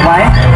white.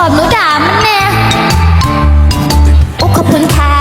อบหนูด่ามันแน่โอ้ขอบคุณค่ะ